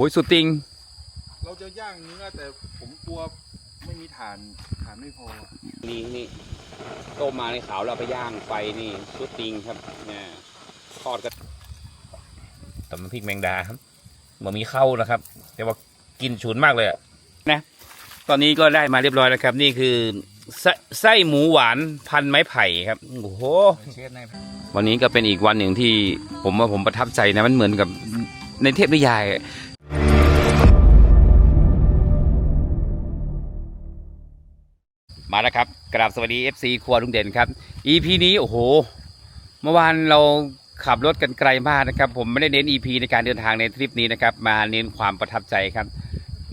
โอ้ยสุดติง เราจะย่างเนื้อแต่ผมกลัวไม่มีถ่านถ่านไม่พอ นี่นี่ต้มมาในขาวเราไปย่างไฟนี่สุดติงครับเนี่ยทอดกันตำน้ำพริกแมงดาครับมันมีเข้านะครับ แต่ว่ากินฉุนมากเลยอะนะ ตอนนี้ก็ได้มาเรียบร้อยแล้วครับ นี่คือไส้ไส้หมูหวานพันไม้ไผ่ครับโอ้โหเชฟในวันนี้ก็เป็นอีกวันหนึ่งที่ผมว่าผมประทับใจนะมันเหมือนกับในเทพนิยาย มาแล้วครับกราบสวัสดี FC ครัวลุงเด่นครับ EP นี้โอ้โห เมื่อวานเราขับรถกันไกลมากนะครับ ผมไม่ได้เน้น EP ในการเดินทางในทริปนี้นะครับ มาเน้นความประทับใจครับ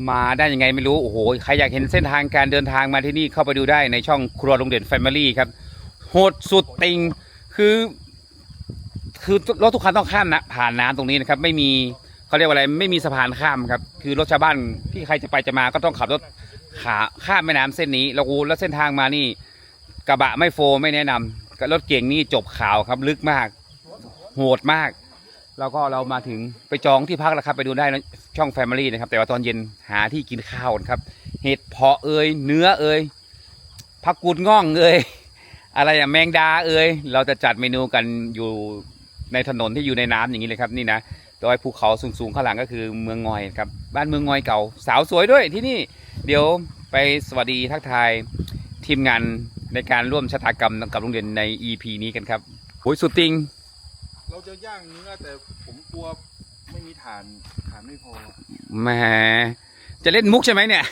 มาได้ยังไงไม่รู้ โอ้โห ใครอยากเห็นเส้นทางการเดินทางมาที่นี่เข้าไปดูได้ในช่องครัวลุงเด่น Family ครับโหดสุดติงคือ คือรถทุกคันต้องข้ามนะผ่านน้ำตรงนี้นะครับ ไม่มีเขาเรียกว่าอะไรไม่มีสะพานข้ามครับ คือรถชาวบ้านที่ใครจะไปจะมาก็ต้องขับรถ ขาข้ามแม่น้ำเส้นนี้แล้วกูแล้วเส้นทางมานี่ กระบะไม่โฟไม่แนะนำกับรถเก่งนี่จบข่าวครับลึกมาก โหดมาก แล้วก็เรามาถึงไปจองที่พักแล้วครับไปดูได้นะช่อง Family นะครับ แต่ว่าตอนเย็นหาที่กินข้าวนครับ เห็ดเพาะเอ่ยเนื้อเอ่ยผักกูดง่องเอ่ยอะไรอะแมงดาเอ่ยเราจะจัดเมนูกันอยู่ในถนนที่อยู่ในน้ำอย่างนี้เลยครับนี่นะ โดยภูเขาสูงๆข้างหลังก็คือเมืองงอยครับบ้านเมืองงอยเก่า สาวสวยด้วยที่นี่เดี๋ยวไปสวัสดีทักทายทีมงานในการร่วมชะตากรรมกับโรงเรียนใน EP นี้กันครับโอ้ยสุดติง เราจะย่างเนื้อแต่ผมกลัวไม่มีถ่านถ่านไม่พอแหมจะเล่นมุกใช่ไหมเนี่ย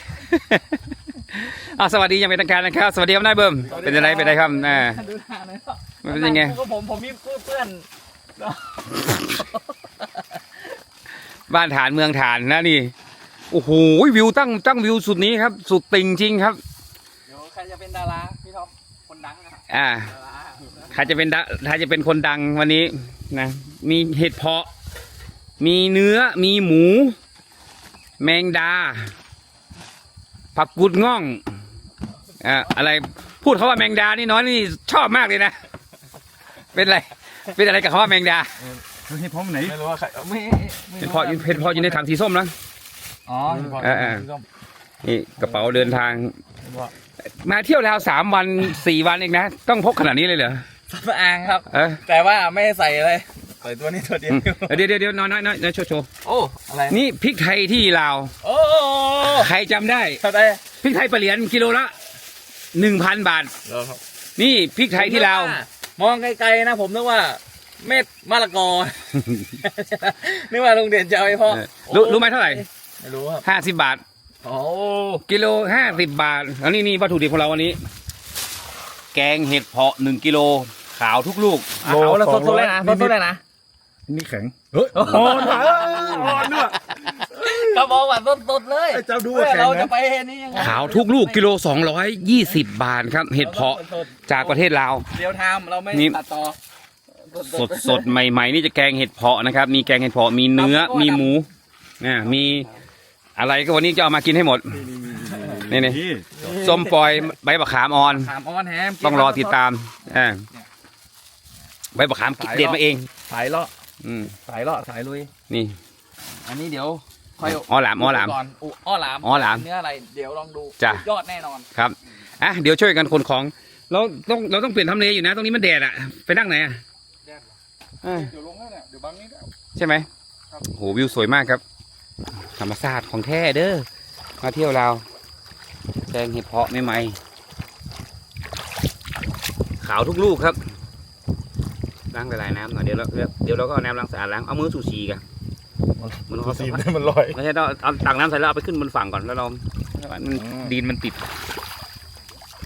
อะสวัสดีอยังเป็นทางการนะครับ สวัสดีครับนายเบิ้มเป็นยังไงเป็นไงครับอ่าดูหน้าเลยครับมันเป็นยังไง ก็ผมผมมีเพื่อน บ้านฐานเมืองฐานนะนี่ โอ้โหวิวตั้งตั้งวิวสุดนี้ครับ สุดติงจริงครับ เดี๋ยวใครจะเป็นดาราพี่ท็อปคนดังนะครับอ่าดาราใครจะเป็นดาใครจะเป็นคนดังวันนี้นะมีเห็ดเพาะ มีเนื้อมีหมู แมงดา ผักกุดง่องอ่าอะไรพูดเขาว่าแมงดานี่น้อยนี่ชอบมากเลยนะ เป็นอะไร เป็นอะไรกับเขาว่าแมงดา ให้พร้อมไหนไม่รู้ว่าใครไม่ไม่เห็ดรู้เพาะเห็ดเพาะอยู่ในถังสีส้มนะ อ๋อเห็นพอเออเออพี่ท็อปนี่กระเป๋าเดินทาง เห็นว่ามาเที่ยวลาวสามวันสี่วันเองนะ ต้องพกขนาดนี้เลยเหรอซับอ่างครับ เออแต่ว่าไม่ใส่อะไรใส่ตัวนี้ตัวเดียวอืมเดี๋ยวเดี๋ยวเดี๋ยวน้อยน้อยน้อยน้อยโชว์โชว์โอ้อะไรนี่พริกไทยที่ลาว โอ้ใครจำได้เข้าใจพริกไทยปลาเหรียญกิโลละหนึ่งพันบาท เดี๋ยวครับนี่พริกไทยที่ลาวมองไกลๆนะผมนึกว่า เม็ดมะละกอ นึกว่าลุงเด่นจะเอาไปเพาะเออรู้รู้ไหมเท่าไหร่ไม่รู้ครับห้าสิบบาทโอ้กิโลห้าสิบบาทแล้วนี่นี่วัตถุดิบของเราวันนี้ แกงเห็ดเพาะหนึ่งกิโลขาวทุกลูกเอาแล้วสดๆเลยนะสดๆเลยนะนี่แข็งเฮ้ยอ่อนว่ะเอออ่อนด้วยก็บอกว่าสดๆเลยไอ้เจ้าดูว่าแข็งนะเราจะไปนี่ยังไงขาวทุกลูกกิโลสองร้อยยี่สิบบาทครับ เห็ดเพาะจากประเทศลาวเดียวทำเราไม่นี่ตัดต่อ สดสดใหม่ ๆ นี่จะแกงเห็ดเพาะนะครับ มีแกงเห็ดเพาะมีเนื้อมีหมูอ่ามีอะไรก็วันนี้จะเอามากินให้หมดนี่นี่ส้มปล่อยใบมะขามอ่อนถามออนแฮมต้องรอติดตามอ่าใบมะขามเด็ดมาเอง สายเลาะอืมสายเลาะสายลุย นี่ อันนี้เดี๋ยวค่อยอ้อหลามอ้อหลามก่นอุอ้อหลามอ้อหลามเนื้ออะไรเดี๋ยวลองดูจ้ะสุดยอดแน่นอนครับอะเดี๋ยวช่วยกันขนของเราต้องเราต้องเปลี่ยนทำเลอยู่นะ ตรงนี้มันแดดอะไปนั่งไหนอะ เดี๋ยวลงแล้วเนี่ยเดี๋ยวบังนี้แล้วใช่ไหมครับโอ้โหวิวสวยมากครับ ธรรมชาติของแท้เด้อมาเที่ยวเราวแกงเห็ดเพาะใหม่ๆขาวทุกลูกครับล้างละลายน้ำหน่อยเดี๋ยวเราเดี๋ยวเราก็เอาน้ำล้างสะอาดล้างเอามือสูชีกันมันเขาสีมันลอยไม่ใช่ต้องเอาตักน้ำใส่แล้วเอาไปขึ้นบนฝั่งก่อนแล้วเรามันอืมดินมันติด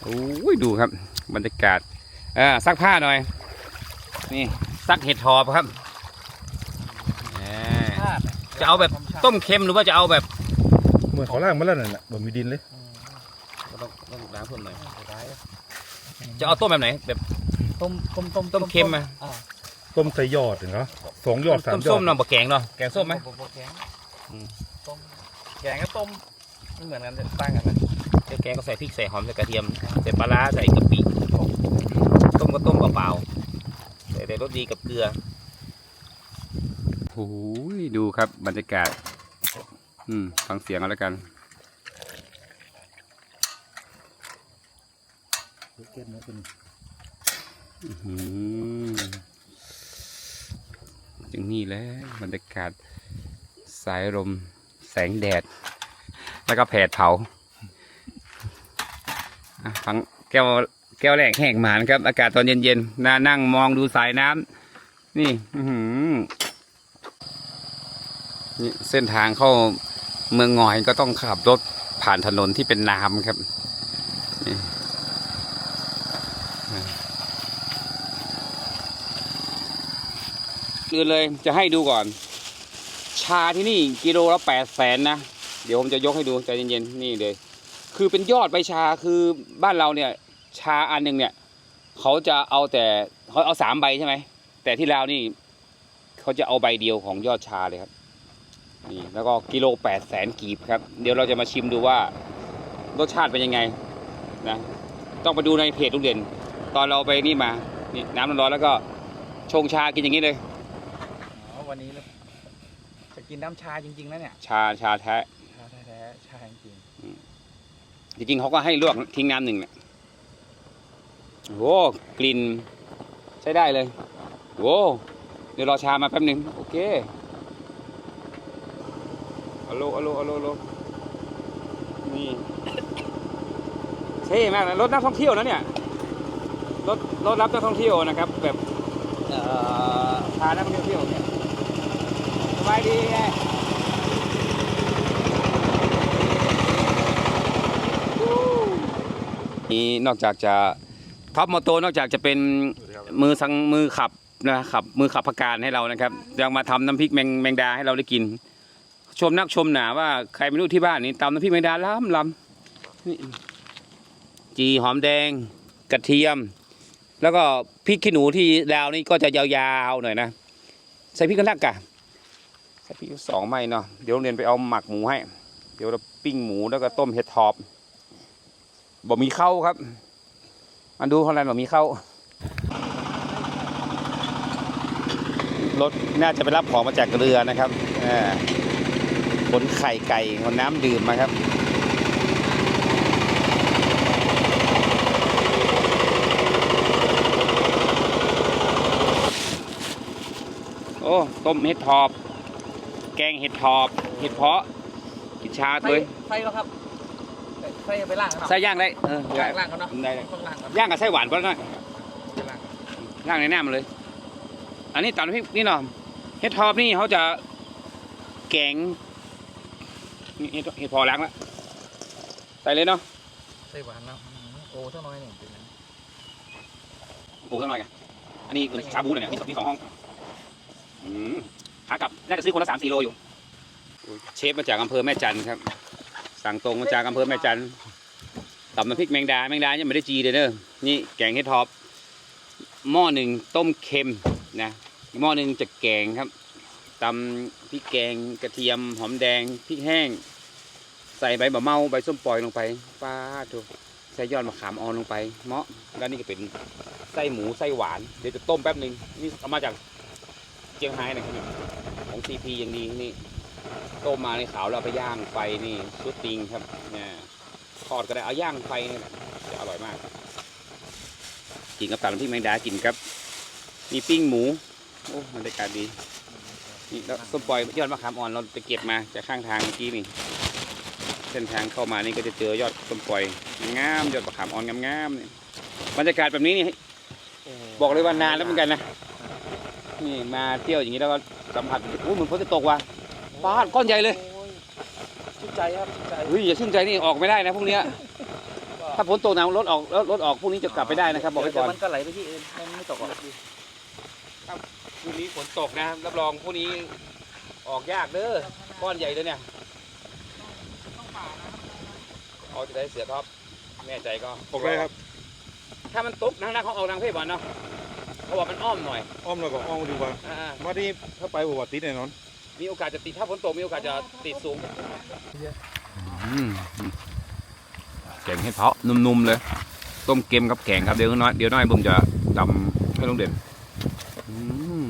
โอ้ยดูครับ บรรยากาศเออซักผ้าหน่อย นี่ ซักเห็ดทอบครับเออจะเอาแบบต้มเค็มหรือว่าจะเอาแบบเหมือนเขาล่างมาแล้วนั่นแหละบ่มีดินเลยต้องต้องล้างเพิ่มหน่อย จะเอาต้มแบบไหน แบบต้มต้มต้มต้มเค็มไหมอ่าต้มใส่ยอดเหรอสองยอดสามต้มยอส้ดมเนาะบะแกงเนาะแกงส้มไหมแกงอืมต้มแกงก็ต้มไม่เหมือนกันจะตั้งกันนะแกงก็ใส่พริกใส่หอมใส่กระเทียมใส่ปลาร้าใส่กะปิต้มก็ต้มเปล่าๆใส่ แต่รสดีกับเกลือโอ้ยดูครับบรรยากาศ อืมฟังเสียงเอาแล้วกันเก็บนะเป็นอืมจึงนี่แหละบรรยากาศสายลมแสงแดด แล้วก็แผดเผาฟังแก้ว แก้วแรกแห้งหมานครับ อากาศตอนเย็นๆน่านั่งมองดูสายน้ำนี่อืนี่เส้นทางเข้าเมืองงอยก็ต้องขับรถผ่านถนนที่เป็นน้ำครับอื่นเลยจะให้ดูก่อน ชาที่นี่กิโลละแปดแสนนะ เดี๋ยวผมจะยกให้ดูใจเย็นๆนี่เลย คือเป็นยอดใบชาคือบ้านเราเนี่ย ชาอันหนึ่งเนี่ยเขาจะเอาแต่เขาเอาสามใบใช่ไหมแต่ที่ลาวนี่เขาจะเอาใบเดียวของยอดชาเลยครับนี่แล้วก็กิโลแปดแสนกีบครับ เดี๋ยวเราจะมาชิมดูว่ารสชาติเป็นยังไงนะต้องไปดูในเพจลุงเด่น ตอนเราไปนี่มานี่น้ำร้อนๆแล้วก็ชงชากินอย่างนี้เลยอ๋อวันนี้เราจะกินน้ำชาจริงๆนะเนี่ย ชาชาแท้ชาแท้ๆชาจริงจริงๆเขาก็ให้ลวกทิ้งน้ำหนึ่งเนี่ย โอ้กลิ่นใช้ได้เลยโว้เดี๋ยวรอชามาแป๊บหนึ่งโอเคอโลอโลอโลอโลนี่เท่มากนะรถนักท่องเที่ยวนะเนี่ยรถรถรับนักท่องเที่ยวนะครับ แบบพานักท่องเที่ยวเนี่ยสบายดีไงนี่นอกจากจะ ท็อปมอโตนอกจากจะเป็นมือสังมือขับนะครับมือขับพการให้เรานะครับยังมาทำน้ำพริกแมงแมงดาให้เราได้กิน ชมนักชมหนาว่าใครไม่รู้ที่บ้านนี้ตำน้ำพริกแมงดาล้ำล้ำจีหอมแดงกระเทียม แล้วก็พริกขี้หนูที่ดาวนี่ก็จะยาวๆหน่อยนะใส่พริกกันลักกะใส่พริกสองไม้เนาะเดี๋ยวเรียนไปเอาหมักหมูให้ เดี๋ยวเราปิ้งหมูแล้วก็ต้มเห็ดทอบบ่มีเข้าครับ มาดูเท่านั้นบ่มีเข้ารถน่าจะไปรับของมาจากเรือนะครับขนไข่ไก่ขนน้ำดื่มมาครับโอ้ต้มเห็ดทอบ แกงเห็ดทอบ เห็ดเพาะกินชาๆไฟตัวไฟแล้วครับ ไฟไปล่างกันเนาะใส่ย่างได้เออ ล่างล่างกันเนาะได้ได้ต้องล่างกันย่างกับไส้หวานก็ได้ล่างย่างในน้ำเลย อันนี้ตำน้ำพริกนี่เนาะเห็ดทอบนี่เขาจะแกงนี่เห็ดเห็ดพอล้างแล้วใส่เลยเนาะไส้หวานเนาะอืมโอ้เท่าน้อยเนี่ยเป็นไงปลูกสักหน่อยกันอันนี้ชาบูเนี่ยมีสองมีสองห้องอืมขากลับน่าจะซื้อคนละสามสี่โลอยู่ เชฟมาจากอำเภอแม่จันทร์ครับ สั่งตรงมาจากอำเภอแม่จันทร์ตำน้ำพริกแมงดาแมงดายังไม่ได้จีเลยเด้อนี่แกงเห็ดทอบหม้อหนึ่งต้มเค็มนะหม้อหนึ่งจะแกงครับตำพริกแกงกระเทียมหอมแดงพริกแห้ง ใส่ใบบะเมาใบส้มปล่อยลงไปป้าดูใส่ยอดมะขามอ่อนลงไปเหมาะแล้วนี่ก็เป็นไส้หมูไส้หวานเดี๋ยวจะต้มแป๊บหนึ่งนี่เอามาจากเจียงไฮ้นะครับของซีพีอย่างดีนี่ ต้มมาในขาวเอาไปย่างไฟนี่ซุดติงครับเนี่ยทอดก็ได้เอาย่างไฟนี่แหละจะอร่อยมาก กินกับตำน้ำพริกแมงดากินครับ มีปิ้งหมูโอ้บรรยากาศดีนี่แล้วส้มปล่อยยอดมะขามอ่อนเราจะเก็บมาจากข้างทางเมื่อกี้นี่เส้นทางเข้ามานี่ก็จะเจอยอดส้มปล่อยงามยอดมะขามอ่อนงามๆนี่บรรยากาศแบบนี้นี่บอกเลยว่านานแล้วเหมือนกันนะนี่มาเที่ยวอย่างนี้แล้วก็สัมผัสโอ้เหมือนฝนจะตกว่ะ ฟ้าดก้อนใหญ่เลยโอ้ชื่นใจครับชื่นใจเฮ้ยอย่าชื่นใจนี่ออกไม่ได้นะพรุ่งนี้ถ้าฝนตกหนักรถออกรถรถออกพรุ่งนี้จะกลับไปได้นะครับบอกไว้ก่อนเดี๋ยวมันก็ไหลไปที่อื่นมันไม่ตกหรอกพรุ่งนี้ฝนตกนะรับรองพรุ่งนี้ออกยากเด้อก้อนใหญ่เลยเนี่ยเอาจะได้เสียท็อปแม่ใจก็ออกได้ครับ ถ้ามันตกนักนักเขาเอาทางเพศบอลเนาะเพราะว่ามันอ้อมหน่อย อ้อมแล้วก็อ้อมดีกว่าอ่ามาที่ถ้าไปบวชติดแน่นอน มีโอกาสจะติดถ้าฝนตกมีโอกาสจะติดสูงแกงให้เพาะนุ่มๆเลย ต้มเค็มกับแกงครับเดี๋ยวน้อยเดี๋ยวน้อยผมจะดำให้ลุงเด่นอืม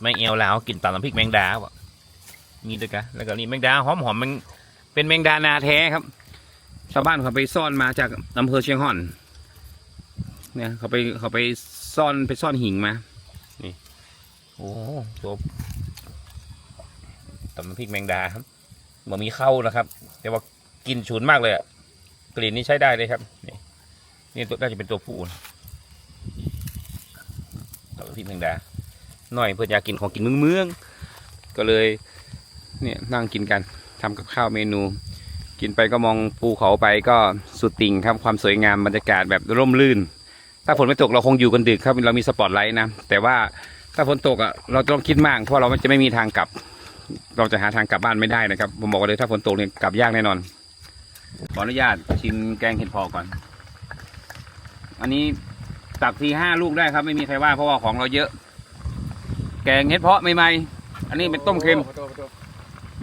ไม่เอวแล้วกินตำน้ำพริกแมงดาว่ะนี่ด้วยกันแล้วก็นี่แมงดาหอมหอมมันเป็นแมงดานาแท้ครับชาวบ้านเขาไปซ่อนมาจากอำเภอเชียงห่อน เนี่ยเขาไปเขาไปซ่อนไปซ่อนหิ่งมา นี่ โอ้ตัว ตำพริกแมงดาครับเหมือนมีเข้านะครับ แต่ว่ากลินฉุนมากเลยอะกลิ่นนี้ใช้ได้เลยครับ นี่นี่ตัวน่าจะเป็นตัวผู้นะตำน้ำพริกแมงดาหน่อยเพื่อนอยากกินของกินเมืองๆก็เลยเนี่ยนั่งกินกันทำกับข้าวเมนู กินไปก็มองภูเขาไปก็สุดติ่งครับความสวยงามบรรยากาศแบบร่มรื่น ถ้าฝนไม่ตกเราคงอยู่กันดึกครับเรามีสปอตไลท์นะแต่ว่าถ้าฝนตกอะเราต้องคิดมากเพราะเราจะไม่มีทางกลับ เราจะหาทางกลับบ้านไม่ได้นะครับผมบอกเลยถ้าฝนตกเนี่ยกลับยากแน่นอน ขออนุญาตชิมแกงเห็ดพอก่อน อันนี้ตักทีห้าลูกได้ครับ ไม่มีใครว่าเพราะว่าของเราเยอะ แกงเห็ดเพาะใหม่ๆอันนี้เป็นต้มเค็มขอโทษขอโทษ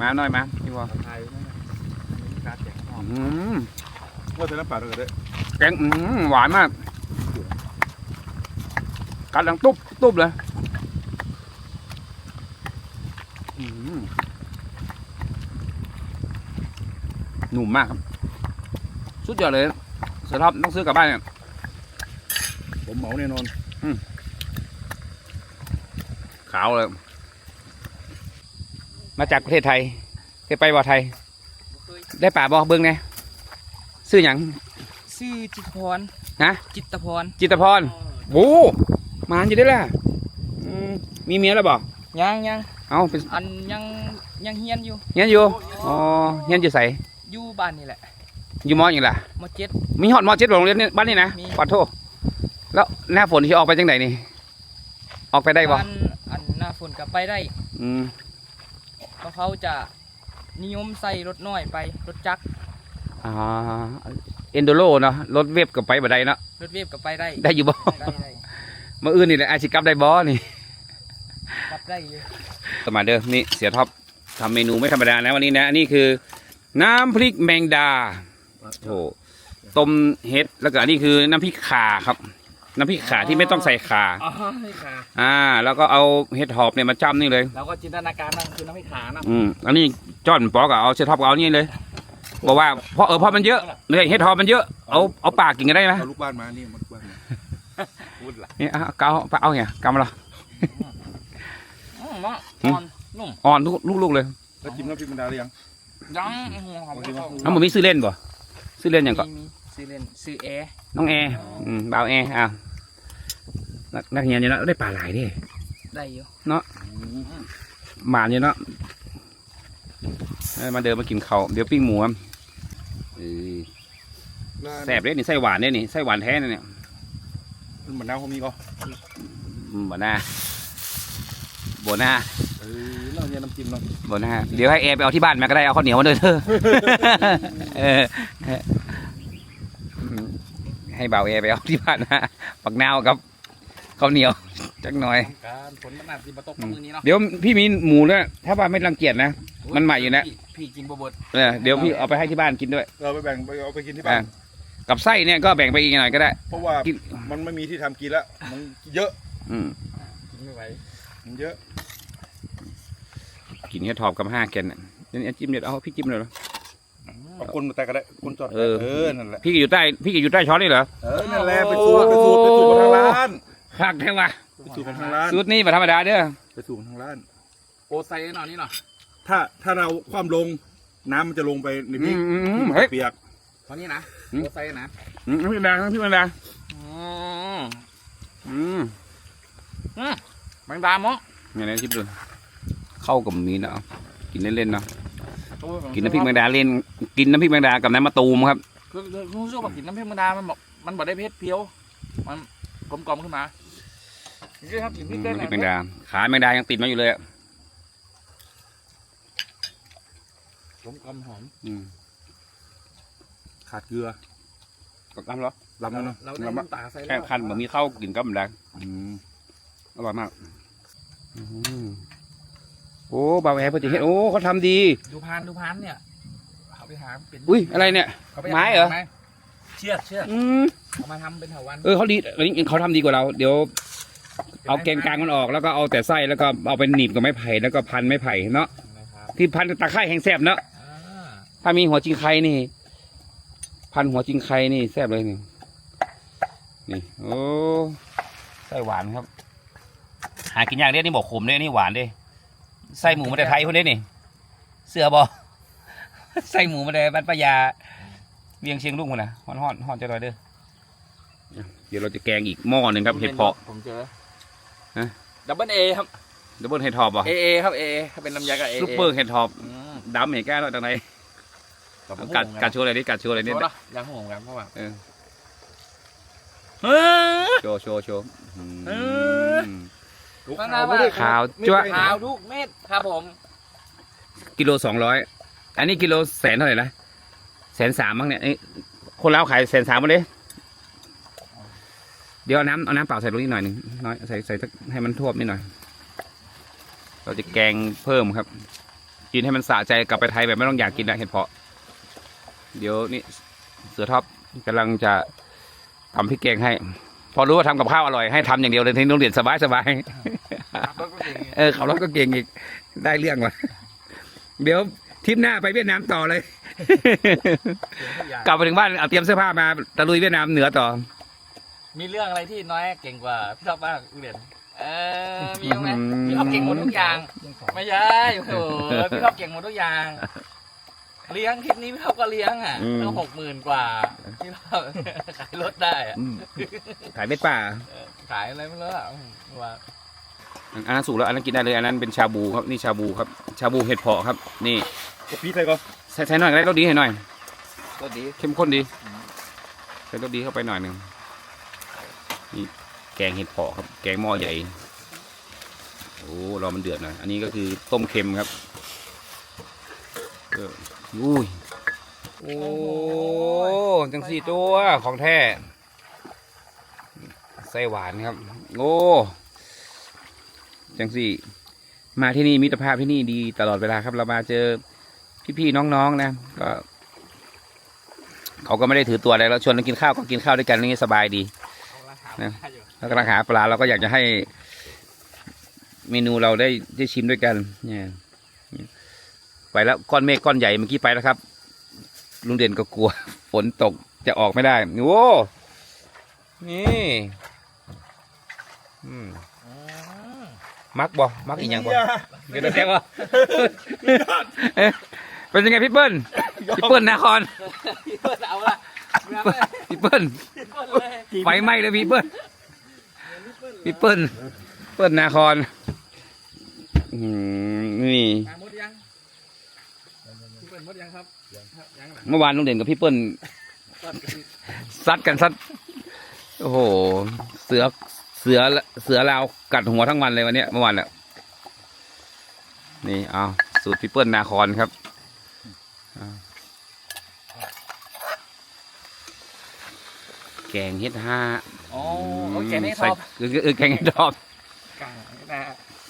มาหน่อยมาพี่วอไทยนั่นน่ะมีการแกงหอมอืมว่าแต่น้ำปลาด้วยกันด้วยแกงอืมหวานมากกัดดังตุ๊บตุ๊บเลยอืม หนุ่มมากครับ สุดยอดเลยเสือท็อปต้องซื้อกลับบ้านเนี่ยผมเหมาแน่นอนขาวเลย มาจากประเทศไทยเคยไปบ่อไทย ได้ป่าบ่อเบิ้งไงซื้อหยังชื่อจิตรพรฮะจิตรพร จิตรพรโอ้มานอยู่ได้ล่ะอืมมีเมียแล้วบ่ยังยัง เอาเป็นอันยังยังเฮียนอยู่เฮียนอยู่อ๋อเฮียนอยู่ใสอยู่บ้านนี่แหละอยู่มออย่างล่ะมเจ็ดมีฮอดมอเจ็ดโรงเรียนนี่บ้านนี่นะมีปัดโทษแล้วหน้าฝนที่ออกไปจังไหนนี่ ออกไปได้บ่อันอันหน้าฝนกับไปได้ อืมเพราะเขาจะนิยมใส่รถน้อยไปรถจักรอ่าเอนโดโรเนาะรถเวฟกับไปบ่ได้เนาะรถเวฟกับไปได้ได้อยู่บ่ได้ได้มื่ออื่นนี่แหละอาชิกลับได้บ่นี่ กลับได้อยู่สมาเด้อนี่เสียท็อปทำเมนูไม่ธรรมดานะวันนี้นะอันนี้คือ น้ำพริกแมงดาโถต้มเห็ดแล้วก็อันนี้คือน้ำพริกข่าครับ น้ำพริกข่าที่ไม่ต้องใส่ข่าอ๋อไม่ขาอ่า แล้วก็เอาเห็ดหอบเนี่ยมาจ้ำนี่เลย เราก็จินตนาการนั่นคือน้ำพริกขานะอืมอันนี้จอนปอกอะเอาเชท็อปเอานี่เลยบอกว่าเพราะเออเพราะมันเยอะเลยเห็ดหอบมันเยอะเอาเอาปากกินกันได้ไหมเอาลูกบ้านมานี่มาลูกบ้านมานี่เอาเกาเอาเนี่ยกำมาละอื มเนาะหืมอ่อนนุ่มอ่อนทุกลูกๆเลยแล้วจิ้มน้ำพริกมันดาหรือยังยังอื้อหือหอมโอเคครับน้องมันมีซื้อเล่นป่ะซื้อเล่นอย่างก็มีมีซื้อเล่นซื้อแอร์น้องแอร์อืมบ่าวแอร์อ้าวนักนักเรียนอยู่แล้วได้ปลาหลายดิได้อยู่หมานอยู่เนาะเอามาเดินมากินเขาวเดี๋ยวปิ้งหมูครับเออแซ่บเลยนี่ไส้หวานเนี่ยนี่ไส้หวานแท้นะเนี่ยมันเหมือนน้ำเขามีก็อืมบ่น่า บ่น่าเออเราเนี่ยน้ำจิ้มเนาะบ่น่าเดี๋ยวให้แอร์ไปเอาที่บ้านมาก็ได้เอาข้าวเหนียวมาด้วยเถอะเอออืมให้บ่าวแอร์ไปเอาที่บ้านนะปักนาวกับข้าวเหนียวจักหน่อยการฝนมันอาจจะมาตกกับมือนี้เนาะเดี๋ยวพี่มีหมูด้วยถ้าว่าไม่รังเกียจนะมันใหม่อยู่นะพี่พี่กินบ่เบดเออเดี๋ยวพี่เอาไปให้ที่บ้านกินด้วย เราไปแบ่งไปเอาไปกินที่อ่าบ้านกับไส้เนี่ยก็แบ่งไปอีกหน่อยก็ได้ เพราะว่ากินมันไม่มีที่ทำกินแล้วมันเยอะอืมกินไม่ไหว มันเยอะ กินแค่ทอบกับห้าแกนน่ะนี่จิ้มเด็ดเอาพี่จิ้มเลยเหรอเอาคนมาแต่ก็ได้คนจอดเออ เออนั่นแหละพี่ก็อยู่ใต้พี่ก็อยู่ใต้ช้อนนี่เหรอ เออนั่นแหละไปสูตรไปสูตรไปสูตรของทางร้านหักแท้วะไปสูตรของทางร้านสูตรนี้มาธรรมดาเด้อไปสูตรของทางร้าน โอไซหน่อยนี่หน่อยถ้าถ้าเราคว่ำลงน้ำมันจะลงไปในพอืริกมอืมอืพริมกมันเฮ้ยเปียก ตอนนี้นะอืม โอไซนะอืมพี่แมงดาพี่แมงดาอืมอืม แมงดามั้งอย่างนี้ชิมดูเข้ากับหมีเนาะกินเล่นๆเนาะกินน้ำพริกแมงดาเล่น กินน้ำพริกแมงดากับน้ำมะตูมครับคือคือรู้สึกว่ากินน้ำพริกแมงดามันบอกมันบอกได้เผ็ดเพียว มันกลมกล่อมขึ้นมาจริงๆครับกินพริกได้น้ำพไหริกแมงดาขาแมงดายังติดมาอยู่เลยอะกลมกล่อมหอมอืมขาดเกลือกับน้ำเหรอลำแล้วเนาะเราได้ลำอะน้ำตาใส่แค่คันแบบมีข้าวกินกับแมงดาอืม อร่อยมากอืมโอ้บาวแอร์พอดีเห็นโอ้เขาทำดี ดูพานดูพานเนี่ยเอาไปหาเป็นอุ้ยอะไรเนี่ยาปไม้เหรอ เชือกเชือกอืมเอามาทำเป็นเถาวันเออเขาดีอันนี้เขาทำดีกว่าเรา เดี๋ยวเอาแกนกลางมันออกแล้วก็เอาแต่ไส้แล้วก็เอาไปหนีบกับไม้ไผ่แล้วก็พันไม้ไผ่เนาะนะครับที่พันตะไคร้แห้งแซ่บเนาะอ่าถ้ามีหัวจิงไคนี่ พันหัวจิงไคนี่แซ่บเลยนี่นี่โอ้ไส้หวานครับ หากินยากเด้นี่บอกขมเด้นี่หวานเด้ไส้หมูมาแต่ไทยคนเด้นี่ เสือบอไส้หมูมาแต่บ้านป้ายาเวียงเชียงลุงคนน่ะฮ้อนฮ้อนฮ้อนจะลอยเด้อเดี๋ยวเราจะแกงอีกหม้อหนึ่งครับเห็ดเพาะผมเจอฮะดับเบิลเอครับดับเบิลเห็ดทอปอะเอเอครับเอถ้าเป็นลำไยกับเอซุปเปอร์เห็ดทอปอืมดำเห็นแก้วตรงไหนกับผมกัดผมกัดโชว์อะไรดิกัดโชว์อะไรโชนี่ว์เนอะยังห่วงกันเพราะว่าเออเฮ้ยโชว์โชว์โชว์อืมเออ ข้างหน้าว่าขาวจ้วะ ขาวทุกเม็ดครับผม กิโลสองร้อยอันนี้กิโลแสนเท่าไหร่นะแสนสามมั้งเนี่ยเอ้ยคนเราวขายแสนสามมาเลยเดี๋ยวเอาน้ำเอาน้ำเปล่าใส่ลงนิดหน่อยหนึ่งน้อยใส่ใส่สักให้มันท่วมนิดหน่อย เราจะแกงเพิ่มครับ กินให้มันสะใจกลับไปไทยแบบไม่ต้องอยากกินนะเห็ดเพาะ เดี๋ยวนี่เสือท็อปกำลังจะทำพริกแกงให้ พอรู้ว่าทำกับข้าวอร่อยให้ทำอย่างเดียวเลยที่โรงเรียนสบายสบายครับแล้วก็เก่งเออขับรถก็เก่งอีกได้เรื่องว่ะเดี๋ยวทริปหน้าไปเวียดนามต่อเลยทุกอย่างกลับไปถึงบ้านเอาเตรียมเสื้อผ้ามาตะลุยเวียดนามเหนือต่อ มีเรื่องอะไรที่น้อยเก่งกว่าพี่ท็อปบ้างอุเรียนเออมีไหมอืมพี่ท็อปเก่งหมดทุกอย่าง ไม่ใช่โอ้โหพี่ท็อปเก่งหมดทุกอย่าง เลี้ยงคลิปนี้พี่ท็อปก็เลี้ยงอะอืม ตั้งหกหมื่นกว่าพี่ท็อป ขายรถได้อะอืมขายเม็ดป่าเออขายอะไรไม่รู้อะว่าอันนั้นสุกแล้วอันนั้นกินได้เลยอันนั้นเป็นชาบูครับนี่ชาบูครับ ชาบูเห็ดเผาะครับ นี่พี่ใส่ก่อนใส่ใส่หน่อยก็ได้รสดีให้หน่อย ก็ดี เข้มข้นดีใส่รสดีเข้าไปหน่อยหนึ่งนี่แกงเห็ดเผาะครับ แกงหม้อใหญ่โอ้รอมันเดือดหน่อยอันนี้ก็คือต้มเค็มครับเอุ้ยโอ้จังสี่ตัวของแท้ไส้หวานครับโอ้จังสี่ มาที่นี่มิตรภาพที่นี่ดีตลอดเวลาครับ เรามาเจอพี่ๆน้องๆนะก็เขาก็ไม่ได้ถือตัวอะไรเราชวนกันกินข้าวก็กินข้าวด้วยกันนี่สบายดีนะแล้วกำลังหาปลาเราก็อยากจะให้เมนูเราได้ได้ชิมด้วยกันเนี่ย ไปแล้วก้อนเมฆก้อนใหญ่เมื่อกี้ไปแล้วครับ ลุงเด่นก็กลัว ฝนตกจะออกไม่ได้โอ้นี่อืมมักบ่มักอีกอย่างบ่เดี๋ยวแท้บ่เอ๊ะเป็นยังไงพี่เปิ้ลพี่เปิ้ลนาคอนพี่เปิ้ลเอาละเอาละพี่เปิ้ลพี่เปิ้ลเลยไฟไหม้เลยพี่เปิ้ลพี่เปิ้ลเปิ้ลนาคอนอืมนี่ หมดยังพี่เปิ้ลหมดยังครับยังหลัง เมื่อวานลุงเด่นกับพี่เปิ้ลซัดกันซัดโอ้โห เสือเสือเสือลาวกัดหัวทั้งวันเลยวันเนี้ยเมื่อวานแหละนี่เอาสูตรพี่เปิ้ลนาคอนครับเอาแกงเฮ็ดห้าอ๋อโอเคนี่ใส่ท็อปเออเออแกงเฮ็ดทอบกลางนะ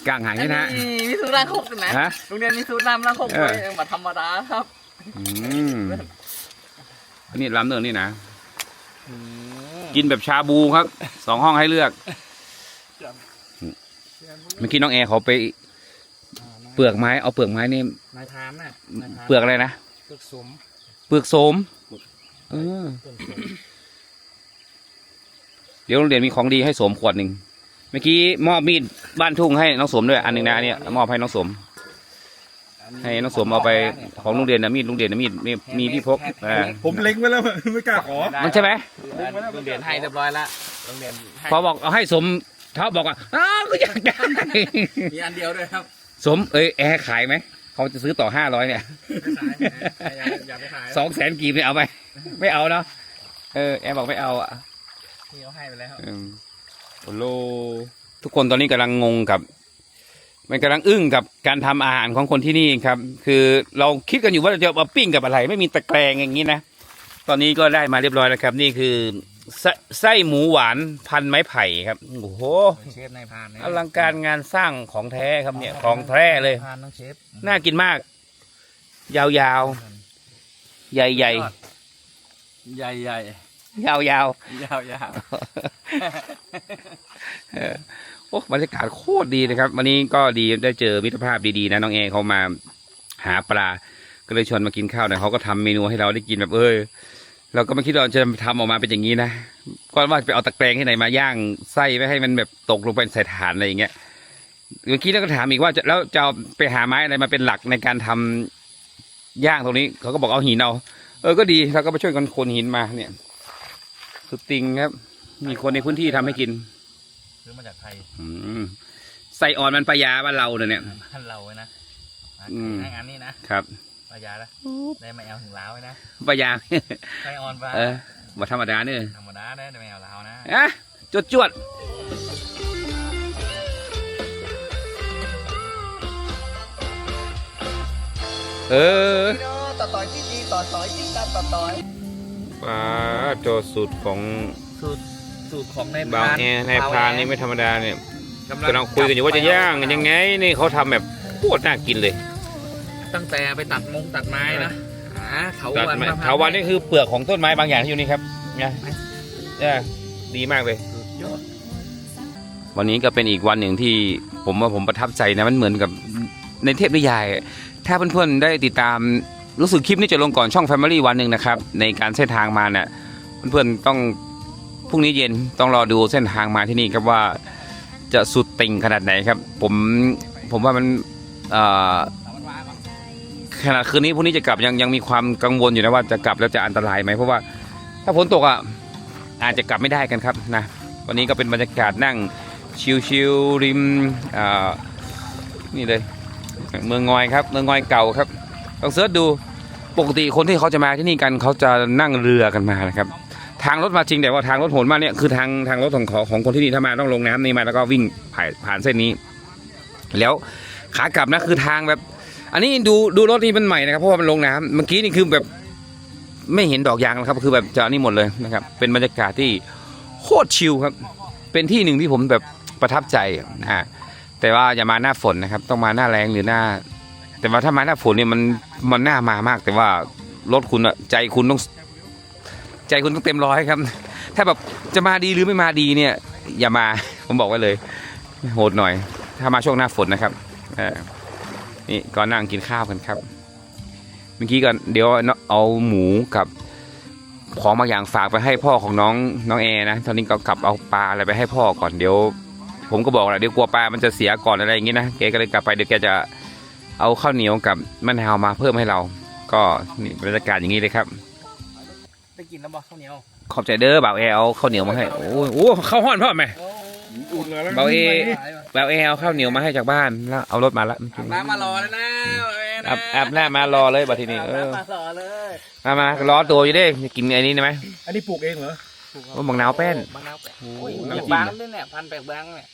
กลางหางเฮ็ดห้ามีสูตรล้างคกด้วยนะฮะโรงเรียนมีสูตรน้ำล้างคกเอด้อวยแบบธรรมดาครับ อืมอันนี้ล้ำเนื้อนี่นะ กินแบบชาบูครับ สองห้องให้เลือก เมื่อกี้น้องแอร์เขาไป เปลือกไม้เอาเปลือกไม้นี่นายทามน่ะนายทามเปลือกอะไรนะ เปลือกสมเปลือกโสมเออเดี๋ยวโรงเรียนมีของดีให้สวมขวดหนึ่ง เมื่อกี้มอบมีดบ้านทุ่งให้น้องสวมด้วยอันหนึ่งนะอันเนี้ยมอบให้น้องสวม ให้น้องสวมเอาไปของโรงเรียนนะมีดโรงเรียนนะมีดมีมีที่พกอ่าผมเล็งไว้แล้วไม่กล้าขอมันใช่ไหมโรงเรียนให้เรียบร้อยละโรงเรียนให้พอบอกเอาให้สมเขาบอกว่าอ้าวก็อยากได้มีอันเดียวด้วยครับ สมเอ้ยแอร์ขายไหมเขาจะซื้อต่อห้าร้อยเนี่ยไม่ขายอย่าอย่าไปขายสองแสนกีบเนี่ยเอาไปไม่เอาเนาะเออแอร์บอกไม่เอาอะที่เขาให้ไปแล้วอืมโอ้โลทุกคนตอนนี้กำลังงงกับ มันกำลังอึ้งกับการทำอาหารของคนที่นี่ครับ คือเราคิดกันอยู่ว่าเราจะมาปิ้งกับอะไร ไม่มีตะแกรงอย่างนี้นะ ตอนนี้ก็ได้มาเรียบร้อยแล้วครับ นี่คือไส้ไส้หมูหวานพันไม้ไผ่ครับโอ้โหเชฟนายพานนะอลังการงานสร้างของแท้ครับเนี่ยของแท้เลยพานน้องเชฟน่ากินมาก ยาวๆ ใหญ่ๆใหญ่ใหญ่ยาวยาวยาวๆโอ้บรรยากาศโคตรดีนะครับ วันนี้ก็ดีได้เจอมิตรภาพดีๆนะน้องเอเขามาหาปลา ก็เลยชวนมากินข้าวเนี่ยเขาก็ทำเมนูให้เราได้กินแบบเออเราก็ไม่คิดว่าจะทำออกมาเป็นอย่างนี้นะก็ว่าไปเอาตะแกรงที่ไหนมาย่างไส้ไม่ให้มันแบบตกลงไปใส่ถ่านอะไรอย่างเงี้ยเมื่อกี้เราก็ถามอีกว่าจะแล้วจะไปหาไม้อะไรมาเป็นหลักในการทำย่างตรงนี้เขาก็บอกเอาหินเอาเออก็ดีเราก็ไปช่วยกันขนหินมาเนี่ยสุดติงครับ มีคนในพื้นที่ทำให้กิน ซื้อมาจากไทยอืมไส้อ่อนมันปลายาบ้านเราเนี่ยบ้านเราไว้นะอืมงานนี้นะครับปลายาละได้มาแอลถึงล้าวไว้นะปลายา ไส้ออนปลาเออบ่ธรรมดาเนี่ยธรรมดาได้ได้มาแอลล้าวนะ อะจวดจวดเออต่อต่อยที่ดีต่อต่อยที่กันต่อต่อยปลาโจสูตรของสูตร สูตรของในบางแอร์ในพรานนี่ไม่ธรรมดาเนี่ยกำลังคุยกันอยู่ว่าจะย่างกันยังไงนี่เขาทำแบบโคตรน่ากินเลยตั้งแต่ไปตัดมงตัดไม้นะอ่าเถาตัดวันไม้มะพร้เถาวันนี่คือเปลือกของต้นไม้บางอย่างที่อยู่นี่ครับนะเนี่ยดีมากเลยยอดวันนี้ก็เป็นอีกวันหนึ่งที่ผมว่าผมประทับใจนะมันเหมือนกับในเทพนิยายถ้าเพื่อนๆได้ติดตามรู้สึกคลิปนี้จะลงก่อนช่อง Family วันหนึ่งนะครับ ในการเส้นทางมาเนี่ยเพื่อนๆต้อง พรุ่งนี้เย็นต้องรอดูเส้นทางมาที่นี่ครับว่าจะสุดติ่งขนาดไหนครับ ผมผมว่ามันขนาดคืนนี้พรุ่งนี้จะกลับยังยังมีความกังวลอยู่นะว่าจะกลับแล้วจะอันตรายไหมเพราะว่าถ้าฝนตกอะอาจจะกลับไม่ได้กันครับนะวันนี้ก็เป็นบรรยากาศนั่งชิวๆริมอ่านี่เลยเมืองงอยครับ เมืองงอยเก่าครับลองเสิร์ชดูปกติคนที่เขาจะมาที่นี่กันเขาจะนั่งเรือกันมานะครับ ทางรถมาจริงแต่ว่าทางรถโหนมาเนี่ยคือทางทางรถของของของคนที่นี่ถ้ามาต้องลงน้ำนี่มาแล้วก็วิ่งผ่านผ่านเส้นนี้ แล้วขากลับนะคือทางแบบ อันนี้ดูดูรถนี่มันใหม่นะครับเพราะว่ามันลงน้ำเมื่อกี้นี่คือแบบไม่เห็นดอกยางนะครับ คือแบบจะนี่หมดเลยนะครับ เป็นบรรยากาศที่โคตรชิลครับ เป็นที่หนึ่งที่ผมแบบประทับใจนะแต่ว่าอย่ามาหน้าฝนนะครับ ต้องมาหน้าแรงหรือหน้า แต่ว่าถ้ามาหน้าฝนเนี่ยมันมันหน่ามามาก แต่ว่ารถคุณอะใจคุณต้อง ใจคุณต้องเต็มร้อยครับ ถ้าแบบจะมาดีหรือไม่มาดีเนี่ย อย่ามาผมบอกไว้เลย โหดหน่อย ถ้ามาช่วงหน้าฝนนะครับนี่ก็นั่งกินข้าวกันครับ เมื่อกี้ก็เดี๋ยวเอาหมูกับของบางอย่างฝากไปให้พ่อของน้องน้องแอร์นะตอนนี้ก็กลับเอาปลาอะไรไปให้พ่อก่อนเดี๋ยว ผมก็บอกแหละเดี๋ยวกลัวปลามันจะเสียก่อนอะไรอย่างงี้นะแกก็เลยกลับไปเดี๋ยวแกจะเอาข้าวเหนียวกับมะนาวมาเพิ่มให้เรา ก็นี่บรรยากาศอย่างนี้เลยครับ ได้กินแล้วบอกข้าวเหนียวขอบใจเด้อบ่าวแอร์เอาข้าวเหนียวมาให้โอ้ยโอ้ข้าวห้อนพ่อไหม อุ่นแล้วบ่าวเอ บ่าวแอร์เอาข้าวเหนียวมาให้จากบ้านแล้วเอารถมาละน้ำมารอแล้วนะเว้ยนะอาบอาบหน้ามารอเลยบัดทีนี้เออน้ำมารอเลย มามารอตัวอยู่เด้จะกินไอ้นี้ได้ไหมอันนี้ปลูกเองเหรอว่าบังนาวแป้นมะนาวแป้นโอ้โอ้ยน้ำจิ้มบางเลยเนี่ยพันแปลกบางเนี่ย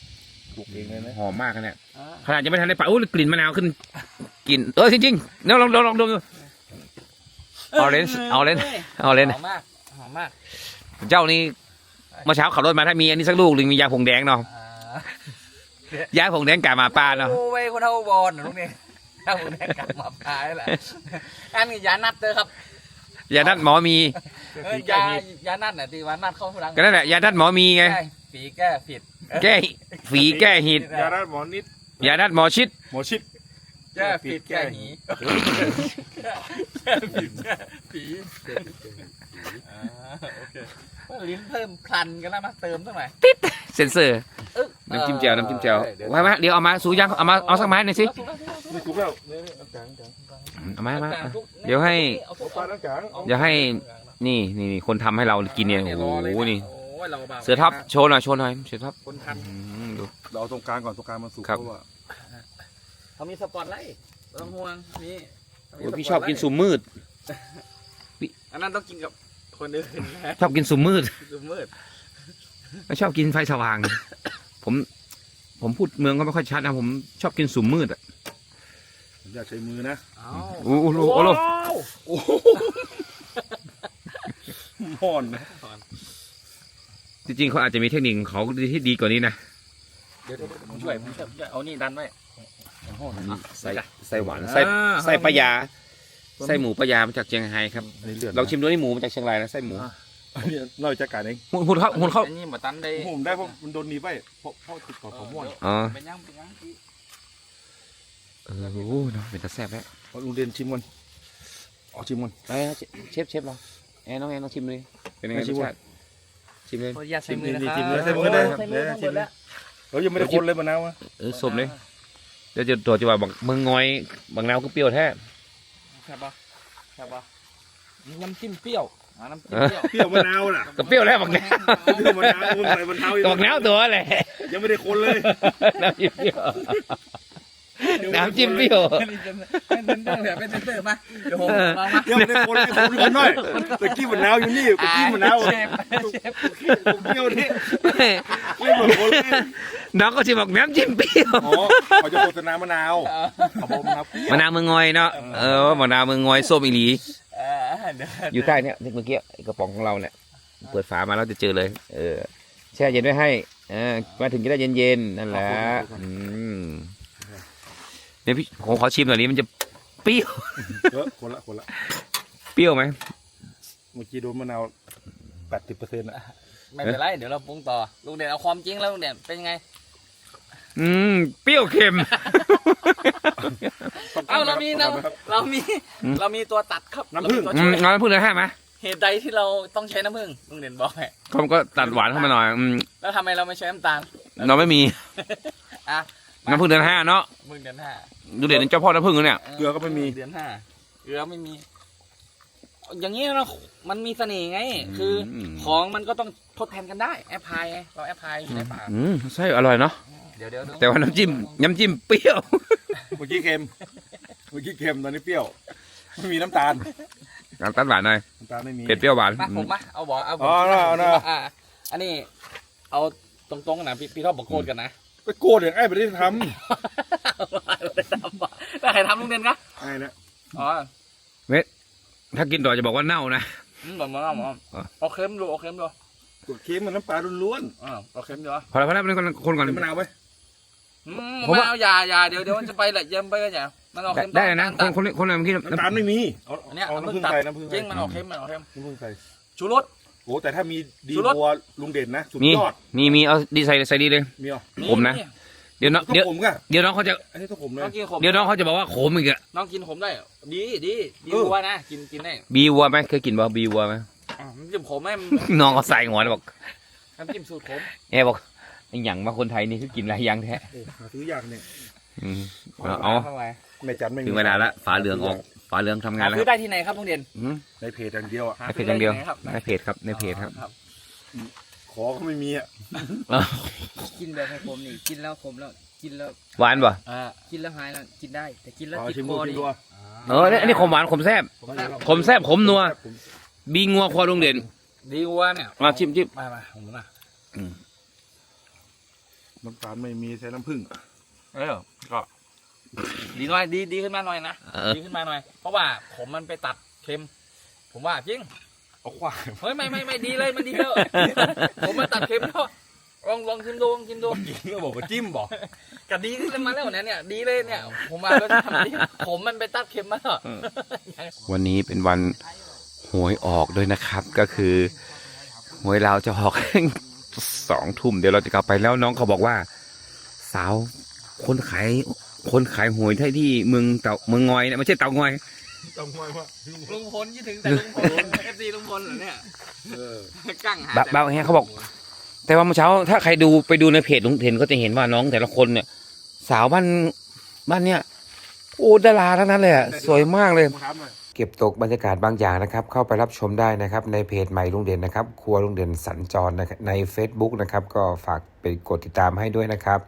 ปลูกเองเลยนะหอมมากนะเนี่ยอ่าขนาดยังไม่ทันได้ปะอุ้ยกลิ่นมะนาวขึ้นกลิ่นเออจริงๆลองลองลองลองดู เอาเลนส์เอาเลนส์เอาเลนส์หอมมากหอมมากเจ้านี่เมื่อเช้าขับรถมาถ้ามีอันนี้สักลูกหนึ่งมียาผงแดงเนาะอ่ายาผงแดงกามาป้าเนาะโอ้ยคนเท่าบอลนะลูกนี่เท่าแม่กลับมาพายแหละอันนี้ยานัดเตอครับยานัดหมอมีเอ้ยยายานัดเนี่ยตีวันนัดเข้าพลังก็นั่นแหละยานัดหมอมีไงแก้ฝีแก้ผิดแก้ฝีแก้หิดยาด้านหมอนิดยานัดหมอชิดหมอชิด แก้ผิดแก้หีแก้ผิดแก้ผีอ่าโอเคลิ้นเพิ่มคลันกันแล้วมาเติมสักหน่อยเซนเซอร์น้ำจิ้มแจ่วน้ำจิ้มแจ่วไว้ไหมเดี๋ยวเอามาสูยังเอามาเอาสักไม้หน่อยสิถูกแล้วนี่นี่อันกลางกลาเอามามาเดี๋ยวให้เดี๋ยวให้นี่นี่คนทำให้เรากินเนี่ยโอ้โหนี่เราเบาเสือท็อปโชว์หน่อยโชว์หน่อยเสือท็อปคนทอืมดูเราตรงกลางก่อนตรงกลางมันสุกครับเพราะว่า เขามีสปอตไลท์ไม่ต้องห่วงนี่โอ้ยพี่ชอบกินสุมมืด อันนั้นต้องกินกับคนอื่นนะชอบกินสุมมืดดูมืดไม่ชอบกินไฟสว่าง ผม ผมพูดเมืองก็ไม่ค่อยชัดนะผมชอบกินสุมมืดอะผมอยากใช้มือนะเอ้าโอ้โหโอ้โหห่อนนะจริงๆเขาอาจจะมีเทคนิคของเขาที่ดีกว่านี้นะ เดี๋ยวเดี๋ยวผมช่วยผมช่วยผมช่วยเอานี่ดันไว้ ใส่ใส่หวานใส่ใส่ปลายาใส่หมูปลายามาจากเชียงไฮ้ครับอันนี้เลือดลองชิมดูนี่หมูมาจากเชียงรายนะไส้หมูอันนี้เราจัดการเองหุ่นหุ่นเขาหุ่นเขาอันนี้หมาตันได้ผมได้เพราะมันโดนหนีบไปเพราะเพราะติดต่อผมม่วนอ๋อเป็นยังเป็นยังที่เออโอ้โหเนาะเป็นตาแซ่บแล้วลุงเด่นชิมก่อนเอาชิมก่อน เอ้ยเชฟเชฟเราแอนน้องแอนลองชิมเลยเป็นยังไงไม่รชิสมชาติชิมเลย ขออนุญาตใช้มือนะครับ จิ้มเลยใช้มือเลยใช้มือทั้งหมดแล้วเรายังไม่ได้คนเลยมะนาวอะเออสมเลย เดี๋ยวจะตัวจะว่าบักมึงงอยบางนาวก็เปรี้ยวแท้ใช่ปะใช่ปะน้ำจิ้มเปรี้ยวอ่าน้ำจิ้มเปรี้ยวเปรี้ยวมะนาวน่ะก็เปรี้ยวแล้วบักนาวเปรี้ยวมะนาวมึงใส่มะนาวอีกบักนาวตัวอะไรยังไม่ได้คนเลยน้ำจิ้มเปรี้ยว น้ำจิ้มเปรี้ยวเป็นเป็นเตอร์แบบเป็นเตอร์มาเดี๋ยวผมลองมายังไม่ได้คนเลยคนคนหน่อยตะกี้มะนาวอยู่นี่ตะกี้มะนาวเชฟเชฟผมเปรี้ยวนี่ไม่เหมือนคนเลยน้องก็ชิมบอกน้ำจิ้มเปรี้ยวอ๋อเขาจะโฆษณามะนาวเขาบอกมะนาวเปรี้ยวมะนาวมึงงอยเนาะเออมะนาวมึงงอยส้มอีหลีเออเดี๋ยวอยู่ใต้เนี่ยเมื่อกี้ไอ้กระป๋องของเราเนี่ยเปิดฝามาแล้วจะเจอเลย เออแช่เย็นไว้ให้เออมาถึงจะได้เย็นๆนั่นแหละอืม เนี่ยพี่ผมขอชิมหน่อยนี้มันจะเปรี้ยว เยอะคนละคนละเปรี้ยวไหม เมื่อกี้โดนมะนาวแปดสิบเปอร์เซ็นต์อะไม่เป็นไร เดี๋ยวเราปรุงต่อ ลุงเด่นเอาความจริงแล้วลุงเด่นเป็นยังไง อืม เปรี้ยวเค็ม เอ้าเรามีเราเรามีอืมเรามีตัวตัดครับน้ำผึ้งเราอืมีมตัวช่วยงั้นพูดเลยให้ไหมเหตุใดที่เราต้องใช้น้ำผึ้งลุงเด่นบอกไงเขาก็ตัดหวานเข้ามาหน่อยอืมแล้วทำไมเราไม่ใช้น้ำตาล เราไม่มี อะ น้ำพึ่งเดือนห้าเนาะมึงเดือนห้าดูเด่นเจ้าพ่อน้ำพึ่งเนี่ยเกลือก็ไม่มีเดือนห้าเกลือไม่มี อย่างนี้เรามันมีเสน่ห์ไง คืออมของมันก็ต้องทดแทนกันได้ แอปพลายไงเราแอปพลายในป่าอืมใช่อร่อยเนาะเดี๋ยวเดี๋ยวแต่ว่าน้ำจิ้มน้ำจิ้มเปรี้ยวเมื่อกี้เค็มเมื่อกี้เค็มตอนนี้เปรี้ยวไม่มีน้ำตาลน้ำตาลหวานหน่อยน้ำตาลไม่มีเผ็ดเปรี้ยวหวานมาผมมาเอาบอกเอาผมอ๋อเอาเอาเอาอะอันนี้เอาตรงๆนะพี่พี่ท็อปบอกโกดกันนะ ไปโกรธอย่างไอ้ไม่ได้ทแต่ใครทำลุงเด่นคะำไอ้นะอ๋อถ้ากินต่อจะบอกว่าเน่านะ อืมบอกมาเอามาอะ เอาเค็มดูเอาเค็มดูตัวเค็มมันน้ำปลาล้วนอ่าเอาเค็มดูพอแล้วพอแล้วเป็นคนคนๆก่อน เป็นมะนาวไหมอืมผมว่าไม่เอาอย่าอย่าเดี๋ยวเดี๋ยวมันจะไปแหละเยี่ยมไปก็อย่ามันเอาได้เค็มได้เลยนะ คนคนคนอะไรเมื่อกี้น้ำตาลไม่มีเอาอันเนี้ยเอาน้ำน้ำผึ้ผึ้งงตัดใส่น้ำผึ้งจริงมันเอาเค็มมันเอาเค็มน้ำผึ้งใส่ชูรส โอ้แต่ถ้ามีดีชูรสบัวลุงเด่นนะสุดมียอดมีมีเอาดีใส่ใส่ดีเลย มีเหรอผมนะ เดี๋ยวน้องต้องเดี๋ยวผมก่ะเดี๋ยวน้องเขาจะอันนี้ต้องผมเลน้ยองกินขมเดี๋ยวน้องเขาจะบอกว่าขมอีกอะน้องกินขมได้เหรอดีดีดีเออวัวนะกินกินได้บีวัวไหมเคยกินบ่บีวัวไหม อะน้ำจิ้มขมไหมน้องเขาใส่หัวแล้วบอกน้ำจิ้มสูตรขมแอบอกไอ้หยังมาคนไทยนี่คือกินอะไรยังแท้โอ้หาซื้อยากเนี่ยอืมเอาเอาเข้าไปแม่จันไม่มีถึงเวลาละฝาเหลืองออก ฝาเหลืองทำงานหาแล้วซื้อครับได้ที่ไหนครับลุงเด่นอืมในเพจอย่างเดียวอะหาในเพซื้จอย่างเดียวที่ไหนครับในเพจครับ ในเพจครับครับ ขอก็ไม่มีอะ กินแบบให้ผมนี่กินแล้วผมแล้วกินแล้วหวานป่ะอ่ากินแล้วหายแล้วกินได้แต่กินแล้วเอาติดชิมคดูอชิมนี่ดูเอออันนี้ขมหวานขมแซ่บ ขมแซ่บขมนัว บีงัวควาลุงเด่น ดีวัวเนี่ยมาชิมชิมมามาผมนะน้ำตาลไม่มีใช้น้ำผึ้งเออก็ ดีหน่อยดีดีขึ้นมาหน่อยนะเออ ดีขึ้นมาหน่อย เพราะว่าผมมันไปตัดเค็ม ผมว่าจริงเอาควายเฮ้ยไม่ไม่ไม่ดีเลยมันดีแล้ว ผมมันตัดเค็มแล้วลองลองชิมดูลองชิมดูก็บอกว่าจิ้มบอกก็ดีขึ้นมาแล้วเนี่ยเนี่ย ดีเลยเนี่ย ผมว่าก็ทำดีผมมันไปตัดเค็มมาแล้ว วันนี้เป็นวันหวยออกด้วยนะครับ ก็คือหวยเราจะออก สองทุ่มเดี๋ยวเราจะกลับไปแล้วน้องเขาบอกว่า สาวคนขาย คนขายหวยที่ที่เมืองเต่าเมืองงอยเนี่ยไม่ใช่เต่างอย ต้องควายว่าลุงพลคิดถึงแต่ลุงพลเอฟซีลุงพลเหรอเนี่ยเออกั้งหาบะแต่เบาแฮะเขาบอก แต่ว่าเมื่อเช้าถ้าใครดูไปดูในเพจลุงเทนก็จะเห็นว่าน้องแต่ละคนเนี่ย สาวบ้านบ้านเนี่ยโอ้ดาราทั้งนั้นเลยอะสวยมากเลยผมถามหน่อยเก็บตกบรรยากาศบางอย่างนะครับ เข้าไปรับชมได้นะครับ ในเพจใหม่ลุงเด่นนะครับ ครัวลุงเด่นสัญจรนะครับใน Facebook นะครับ ก็ฝากไปกดติดตามให้ด้วยนะครับ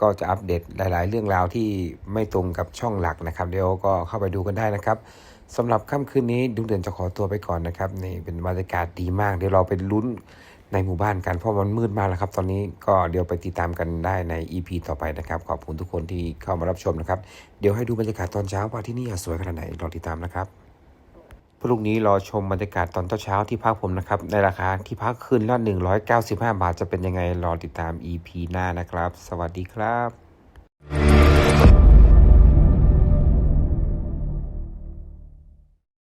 ก็จะอัปเดตหลาย ๆ เรื่องราวที่ไม่ตรงกับช่องหลักนะครับ เดี๋ยวก็เข้าไปดูกันได้นะครับสำหรับค่ำคืนนี้ลุงเด่นจะขอตัวไปก่อนนะครับนี่เป็นบรรยากาศดีมาก เดี๋ยวเราไปลุ้นในหมู่บ้านกันเพราะมันมืดมากแล้วครับ ตอนนี้ก็เดี๋ยวไปติดตามกันได้ใน EP ต่อไปนะครับ ขอบคุณทุกคนที่เข้ามารับชมนะครับ เดี๋ยวให้ดูบรรยากาศตอนเช้าว่าที่นี่สวยขนาดไหนรอติดตามนะครับ พรุ่งนี้รอชมบรรยากาศตอนเช้าที่พักผมนะครับ ในราคาที่พักคืนละ 195 บาทจะเป็นยังไงรอติดตาม EP หน้านะครับ สวัสดีครับ